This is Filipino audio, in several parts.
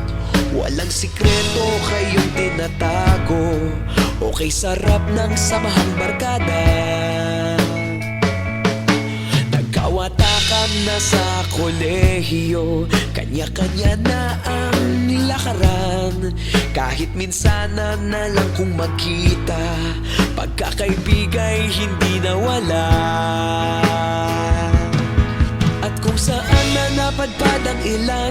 Walang sikreto kayong tinatago. Okay sarap ng samahang barkada. Nagkawatakan na sa kolehiyo. Kanya-kanya na ang lakaran. Kahit minsan na na lang kung magkita Pagkakaibigay hindi nawala. At kung saan na napadpad ang ilan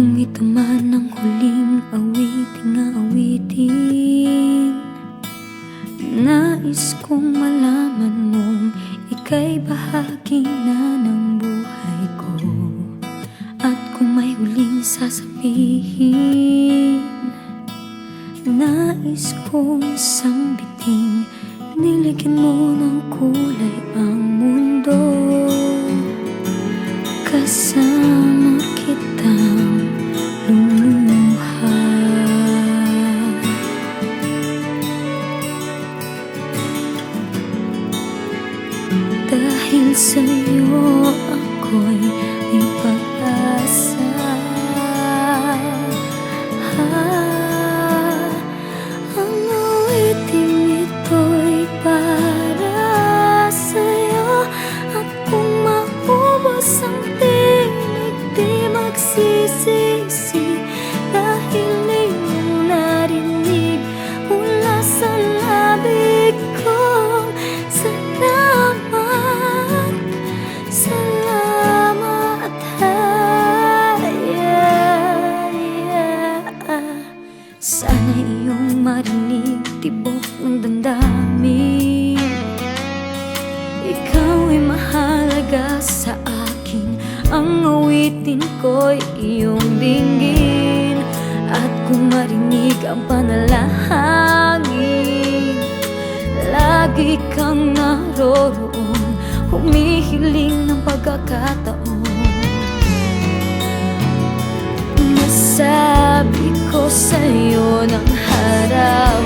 Kung ito man ang huling awiting awitin Nais kong malaman mong ika'y bahagi na ng buhay ko. At kung may huling sasabihin Nais kong sambiting Niligyan mo ng kulay ang mundo. Kasama Ikaw ay mahalaga sa akin. Ang awitin ko'y iyong dinggin. At kung marinig ang panalangin Lagi kang naroroon. Humihiling ng pagkakataon. Masabi ko sa'yo ng harap